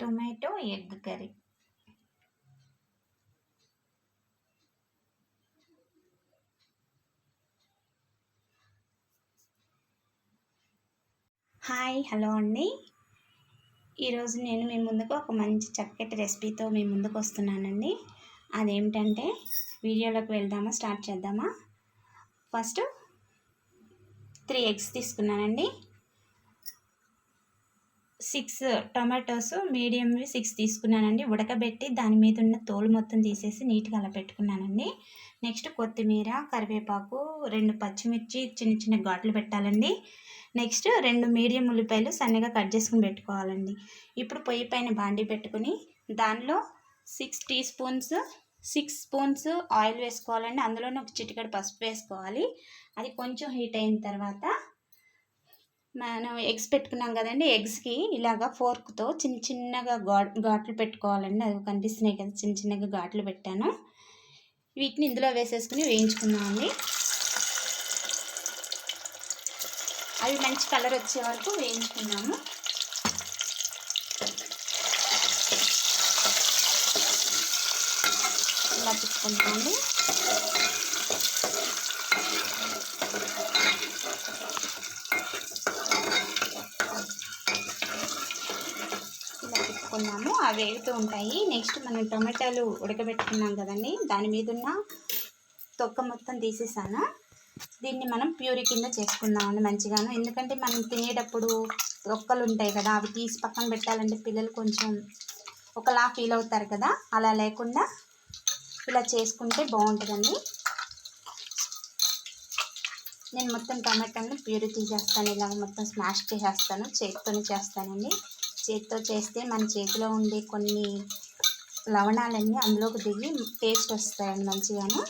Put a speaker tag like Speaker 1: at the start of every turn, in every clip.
Speaker 1: Tomato egg curry. Hi hello అండి. ఈరోజు నేను మీ ముందుకు ఒక మంచి చక్కటి రెసిపీతో మీ ముందుకు వస్తున్నానండి. అదేమిటంటే వీడియోలోకి వెళ్దామా స్టార్ట్ చేద్దామా? ఫస్ట్ త్రీ ఎగ్స్ తీసుకున్నానండి. సిక్స్ టొమాటోస్ మీడియంవి సిక్స్ తీసుకున్నానండి. ఉడకబెట్టి దాని మీద ఉన్న తోలు మొత్తం తీసేసి నీట్గా అలా పెట్టుకున్నానండి. నెక్స్ట్ కొత్తిమీర కరివేపాకు రెండు పచ్చిమిర్చి చిన్న చిన్న ఘాట్లు పెట్టాలండి. నెక్స్ట్ రెండు మీడియం ఉల్లిపాయలు సన్నగా కట్ చేసుకుని పెట్టుకోవాలండి. ఇప్పుడు పొయ్యి పైన బాండి పెట్టుకుని దానిలో six teaspoons six spoons oil వేసుకోవాలండి. అందులోనే ఒక చిటికడ పసుపు వేసుకోవాలి. అది కొంచెం హీట్ అయిన తర్వాత మనం ఎగ్స్ పెట్టుకున్నాం కదండి ఎగ్స్కి ఇలాగా ఫోర్క్తో చిన్న చిన్నగా గా ఘాట్లు పెట్టుకోవాలండి. అది కనిపిస్తున్నాయి కదా చిన్న చిన్నగా ఘాట్లు పెట్టాను. వీటిని ఇందులో వేసేసుకుని వేయించుకుందామండి. అవి మంచి కలర్ వచ్చే వరకు వేయించుకున్నాము ఇలా తిప్పుకుంటామండి ఇలా తిప్పుకున్నాము అవి వేగుతూ ఉంటాయి. నెక్స్ట్ మనం టమాటాలు ఉడకబెట్టుకున్నాం కదండి. దాని మీద ఉన్న తొక్క మొత్తం తీసేసాను. దీన్ని మనం ప్యూరీ కింద చేసుకుందామండి మంచిగాను. ఎందుకంటే మనం తినేటప్పుడు తొక్కలు ఉంటాయి కదా అవి తీసి పక్కన పెట్టాలంటే పిల్లలు కొంచెం ఒకలా ఫీల్ అవుతారు కదా. అలా లేకుండా ఇలా చేసుకుంటే బాగుంటుందండి. నేను మొత్తం టమాటాలను ప్యూరీ తీసేస్తాను. ఇలా మొత్తం స్మాష్ చేసేస్తాను. చేతితోనే చేస్తానండి. చేతితో చేస్తే మన చేతిలో ఉండే కొన్ని లవణాలన్నీ అందులోకి దిగి టేస్ట్ వస్తాయండి మంచిగాను.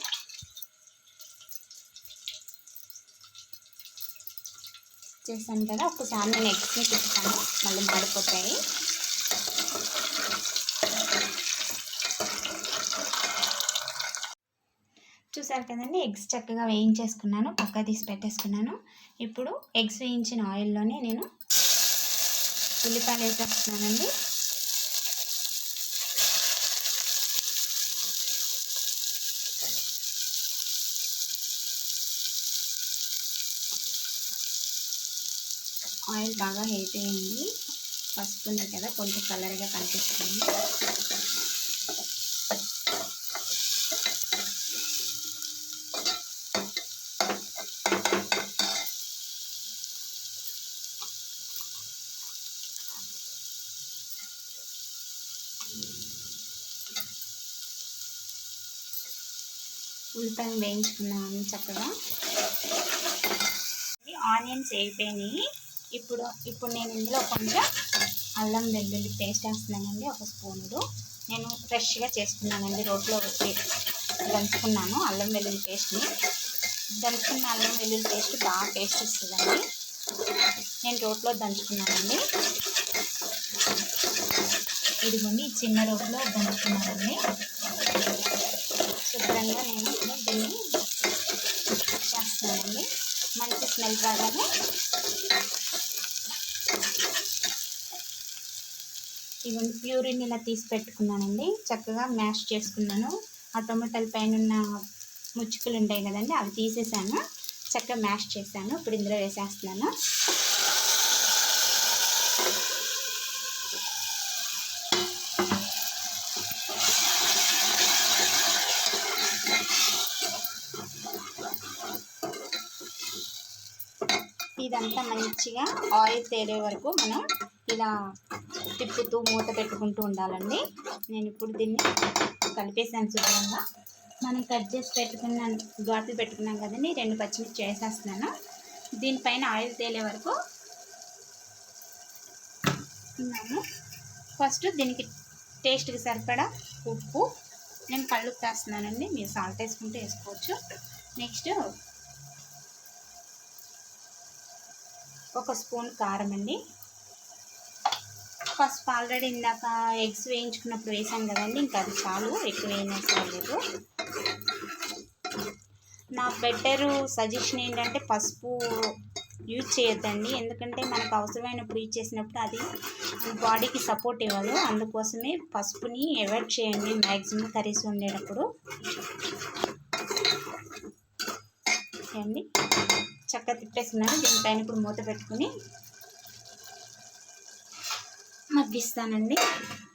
Speaker 1: చేశాను కదా ఒకసారి నేను ఎగ్స్ని తిప్పుతాను. మళ్ళీ పడిపోతాయి చూసారు కదండి ఎగ్స్ చక్కగా వేయించేసుకున్నాను పక్క తీసి పెట్టేసుకున్నాను. ఇప్పుడు ఎగ్స్ వేయించిన ఆయిల్లోనే నేను ఉల్లిపాయలు వేసేస్తున్నానండి. ఆయిల్ బాగా హీట్ అయింది పసుపు ఉంది కదా కొంచెం కలర్గా కనిపిస్తుంది. ఉల్లిపాయలు వేయించుకున్నాను చక్కగా ఆనియన్స్ వేగిపోయినాయి ఇప్పుడు ఇప్పుడు నేను ఇందులో కొంచెం అల్లం వెల్లుల్లి పేస్ట్ వేస్తున్నానండి ఒక స్పూనుడు. నేను ఫ్రెష్గా చేసుకున్నానండి రోట్లో వచ్చి దంచుకున్నాను అల్లం వెల్లుల్లి పేస్ట్ని. దంచుకున్న అల్లం వెల్లుల్లి పేస్ట్ బాగా టేస్ట్ ఇస్తుందండి నేను రోట్లో దంచుకున్నానండి. ఇదిగోండి చిన్న రోట్లో దంచుకున్నానండి. శుభ్రంగా నేను ఇప్పుడు దీన్ని చేస్తానండి మంచి స్మెల్ రాగానే ఇవన్నీ ప్యూరిన్ ఇలా తీసి పెట్టుకున్నానండి. చక్కగా మ్యాష్ చేసుకున్నాను. ఆ టొమాటోల పైన ఉన్న ముచ్చుకులు ఉంటాయి కదండి అవి తీసేసాను. చక్కగా మ్యాష్ చేశాను. ఇప్పుడు ఇందులో వేసేస్తున్నాను. ఇదంతా మంచిగా ఆయిల్ తేలే వరకు మనం ఇలా తిప్పుతూ మూత పెట్టుకుంటూ ఉండాలండి. నేను ఇప్పుడు దీన్ని కలిపేసాను శుభ్రంగా. మనం కట్ చేసి పెట్టుకున్న ఘాట్లు పెట్టుకున్నాం కదండి రెండు పచ్చిమిర్చి వేసేస్తున్నాను. దీనిపైన ఆయిల్ తేలే వరకు ఉన్నాము. ఫస్ట్ దీనికి టేస్ట్కి సరిపడా ఉప్పు. నేను కళ్ళు వేస్తున్నానండి మీరు సాల్ట్ వేసుకుంటే వేసుకోవచ్చు. నెక్స్ట్ ఒక స్పూన్ కారం అండి. ఫస్ట్ ఆల్రెడీ ఇందాక ఎగ్స్ వేయించుకున్నప్పుడు వేసాం కదండి ఇంకా అది చాలు ఎక్కువ వేయలేదు నా బెటర్ సజెషన్ ఏంటంటే పసుపు యూజ్ చేయొద్దండి. ఎందుకంటే మనకు అవసరమైనప్పుడు యూజ్ చేసినప్పుడు అది బాడీకి సపోర్ట్ ఇవ్వదు. అందుకోసమే పసుపుని అవాయిడ్ చేయండి మ్యాక్సిమం కర్రీస్ వండేటప్పుడు. అండి చక్కగా తిప్పేస్తున్నాను దీనిపైన ఇప్పుడు మూత పెట్టుకుని మగ్గిస్తానండి.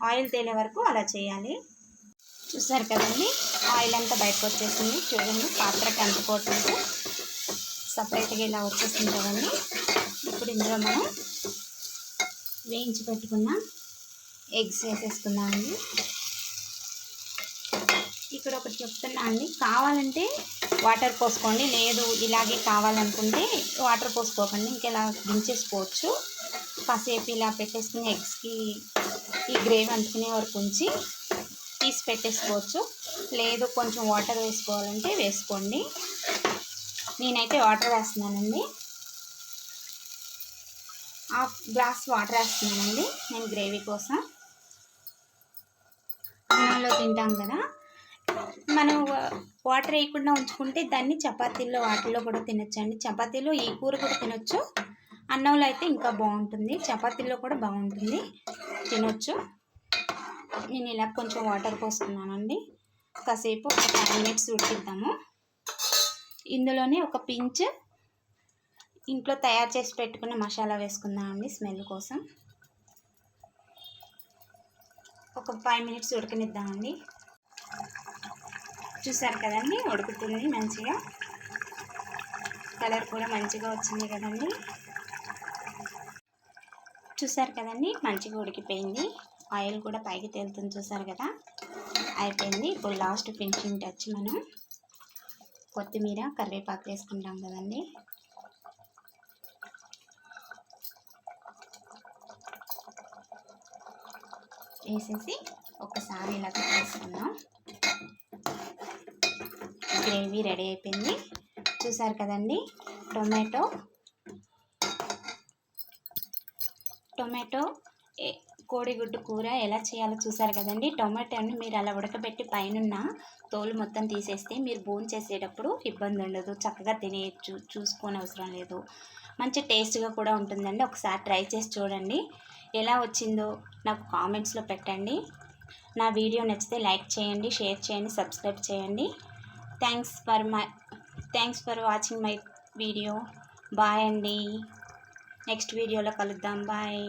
Speaker 1: ఆయిల్ తేలే వరకు అలా చేయాలి. చూసారు కదండి? ఆయిల్ అంతా బయటకు వచ్చేసింది. చూడండి పాత్రకి అంటుకోవట్లేదు సపరేట్గా ఇలా వచ్చేసింది కదండి. ఇప్పుడు ఇందులో మనం వేయించి పెట్టుకున్న ఎగ్స్ వేసేసుకుందామండి. ఇక్కడ ఒకటి చెప్తున్నా అండి. కావాలంటే వాటర్ పోసుకోండి. లేదు ఇలాగే కావాలనుకుంటే వాటర్ పోసుకోకండి. ఇంకెలా దించేసుకోవచ్చు. కాసేపు ఇలా పెట్టేసుకుని ఎగ్స్కి ఈ గ్రేవీ అంటుకునే వరకు ఉంచి తీసి పెట్టేసుకోవచ్చు. లేదు కొంచెం వాటర్ వేసుకోవాలంటే వేసుకోండి. నేనైతే వాటర్ వేస్తున్నానండి. హాఫ్ గ్లాస్ వాటర్ వేస్తున్నానండి. నేను గ్రేవీ కోసం. అన్నంలో తింటాం కదా. మనం వాటర్ వేయకుండా ఉంచుకుంటే దాన్ని చపాతీల్లో వాటిల్లో కూడా తినొచ్చండి. చపాతీలో ఈ కూర కూడా తినొచ్చు. అన్నంలో అయితే ఇంకా బాగుంటుంది. చపాతీల్లో కూడా బాగుంటుంది. తినొచ్చు. నేను ఇలా కొంచెం వాటర్ పోసుకున్నానండి కాసేపు ఒక ఫైవ్ మినిట్స్ ఉడికిద్దాము. ఇందులోనే ఒక పించ్ ఇంట్లో తయారు చేసి పెట్టుకున్న మసాలా వేసుకుందామండి స్మెల్ కోసం. ఒక ఫైవ్ మినిట్స్ ఉడకనిద్దామండి. చూసారు కదండి? ఉడుకుతుంది మంచిగా. కలర్ కూడా మంచిగా వచ్చింది కదండి. చూసారు కదండి? మంచిగా ఉడికిపోయింది. ఆయిల్ కూడా పైకి తేలుతుంది చూసారు కదా? అయిపోయింది. ఇప్పుడు లాస్ట్ ఫినిషింగ్ టచ్ మనం కొత్తిమీర కరివేపాకు వేసుకుంటాం కదండి. వేసేసి ఒకసారి ఇలా వేసుకుందాం గ్రేవీ రెడీ అయిపోయింది. చూసారు కదండి? టొమాటో. టొమాటో కోడిగుడ్డు కూర ఎలా చేయాలో చూసారు కదండి? టొమాటోని మీరు అలా ఉడకబెట్టి పైనున్న తోలు మొత్తం తీసేస్తే మీరు బోన్ చేసేటప్పుడు ఇబ్బంది ఉండదు. చక్కగా తినేయచ్చు చూసుకోని అవసరం లేదు. మంచి టేస్ట్గా కూడా ఉంటుందండి. ఒకసారి ట్రై చేసి చూడండి. ఎలా వచ్చిందో నాకు కామెంట్స్లో పెట్టండి. నా వీడియో నచ్చితే లైక్ చేయండి షేర్ చేయండి సబ్స్క్రైబ్ చేయండి. Thanks for my thanks for watching my video. Bye అండి. నెక్స్ట్ వీడియోలో కలుద్దాం. బాయ్.